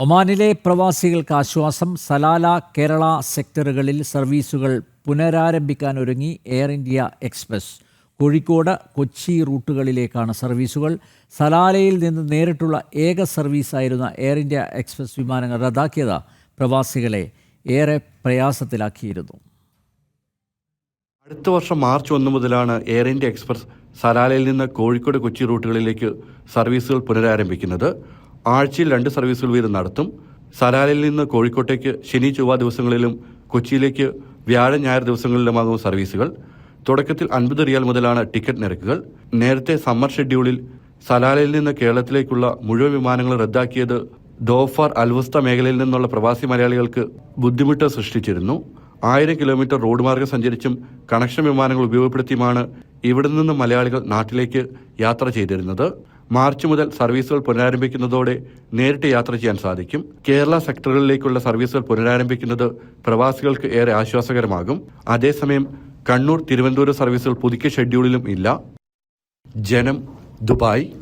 ഒമാനിലെ പ്രവാസികൾക്ക് ആശ്വാസം സലാല കേരള സെക്ടറുകളിൽ സർവീസുകൾ പുനരാരംഭിക്കാൻ ഒരുങ്ങി Air India Express. Kozhikode Kochi റൂട്ടുകളിലേക്കാണ് സർവീസുകൾ. സലാലയിൽ നിന്ന് നേരിട്ടുള്ള ഏക സർവീസായിരുന്ന എയർ ഇന്ത്യ എക്സ്പ്രസ് വിമാനങ്ങൾ റദ്ദാക്കിയത് പ്രവാസികളെ ഏറെ പ്രയാസത്തിലാക്കിയിരുന്നു. അടുത്ത വർഷം മാർച്ച് ഒന്ന് മുതലാണ് എയർ ഇന്ത്യ എക്സ്പ്രസ് സലാലയിൽ നിന്ന് കോഴിക്കോട് കൊച്ചി റൂട്ടുകളിലേക്ക് സർവീസുകൾ പുനരാരംഭിക്കുന്നത്. ആഴ്ചയിൽ രണ്ട് സർവീസുകൾ വീതം നടത്തും. സലാലയിൽ നിന്ന് കോഴിക്കോട്ടേക്ക് ശനി ചൊവ്വ ദിവസങ്ങളിലും കൊച്ചിയിലേക്ക് വ്യാഴം ഞായർ ദിവസങ്ങളിലുമാകും സർവീസുകൾ. തുടക്കത്തിൽ അൻപത് റിയാൽ മുതലാണ് ടിക്കറ്റ് നിരക്കുകൾ. നേരത്തെ സമ്മർ ഷെഡ്യൂളിൽ സലാലയിൽ നിന്ന് കേരളത്തിലേക്കുള്ള മുഴുവൻ വിമാനങ്ങൾ റദ്ദാക്കിയത് ദോഫാർ അൽവസ്ത മേഖലയിൽ നിന്നുള്ള പ്രവാസി മലയാളികൾക്ക് ബുദ്ധിമുട്ട് സൃഷ്ടിച്ചിരുന്നു. ആയിരം കിലോമീറ്റർ റോഡ് മാർഗം സഞ്ചരിച്ചും കണക്ഷൻ വിമാനങ്ങൾ ഉപയോഗപ്പെടുത്തിയുമാണ് ഇവിടെ നിന്ന് മലയാളികൾ നാട്ടിലേക്ക് യാത്ര ചെയ്തിരുന്നത്. മാർച്ച് മുതൽ സർവീസുകൾ പുനരാരംഭിക്കുന്നതോടെ നേരിട്ട് യാത്ര ചെയ്യാൻ സാധിക്കും. കേരള സെക്ടറുകളിലേക്കുള്ള സർവീസുകൾ പുനരാരംഭിക്കുന്നത് പ്രവാസികൾക്ക് ഏറെ ആശ്വാസകരമാകും. അതേസമയം കണ്ണൂർ തിരുവനന്തപുരം സർവീസുകൾ പുതുക്കിയ ഷെഡ്യൂളിലും ഇല്ല. ജനം ദുബായ്.